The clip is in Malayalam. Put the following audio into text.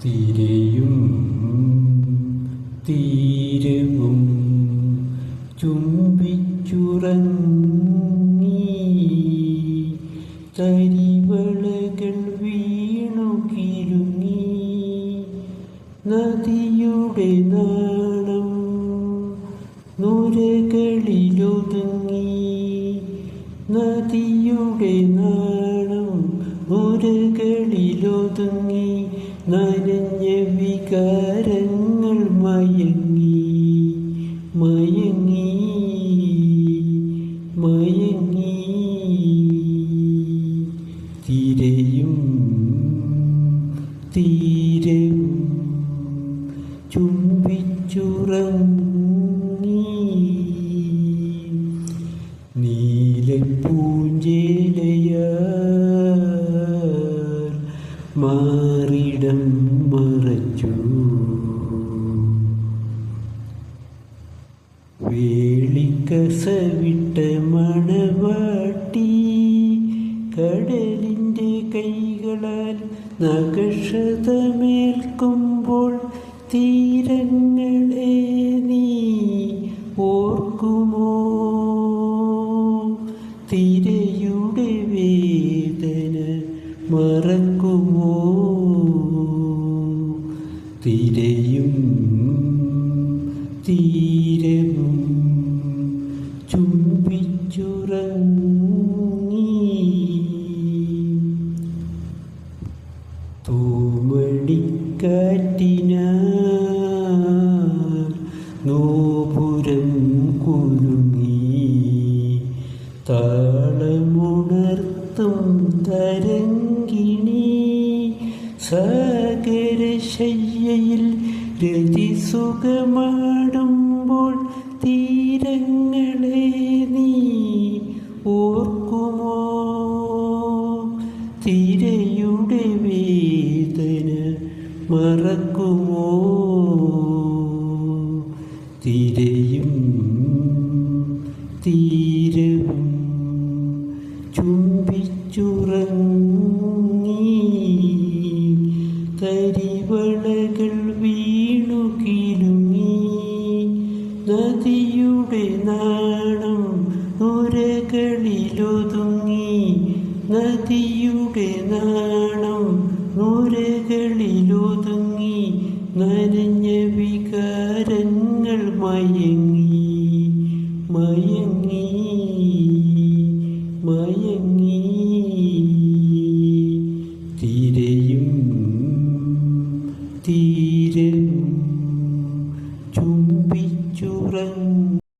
തിരയും തീരവും ചുംബിച്ചുറങ്ങി തരിവളകൾ വീണു കിരുങ്ങി നദിയുടെ നാളം നുരകളിലൊതുങ്ങി നദിയുടെ നനഞ്ഞ വികാരങ്ങൾ മയങ്ങി മയങ്ങി മയങ്ങി. തിരയും തീരവും ചുംബിച്ചുറങ്ങി. നീലപ്പൂഞ്ചേലയാർ മാറിടം മറച്ചു. വേളിക്കസവിട്ട മണവാട്ടി കടലിന്റെ കൈകളാൽ നകഷതമേൽക്കുമ്പോൾ തീരങ്ങളെ നീ ഓർക്കുമോ? മറക്കുമോ? തിരയും തീരവും ചുംബിച്ചുറങ്ങി. തൂമണിക്കാറ്റിനാൽ നോപുരം കുരുങ്ങി താളമുണർത്തും തരങ്കിണി സാഗരശയ്യയിൽ രതിസുഖമാടുമ്പോൾ തീരങ്ങളെ നീ ഓർക്കുമോ? തിരയുടെ വേദന മറക്കുമോ? തിരയും തീരവും ചുംബിച്ചുറങ്ങി തരിവളകൾ വീണു കിലുങ്ങി. നദിയുടെ നാണം നുരകളിലൊതുങ്ങി. നദിയുടെ നാണം നുരകളിലൊതുങ്ങി. നനഞ്ഞ വികാരങ്ങൾ മയങ്ങി. മയങ്ങി തിരയും തീരവും ചുംബിച്ചുറങ്ങി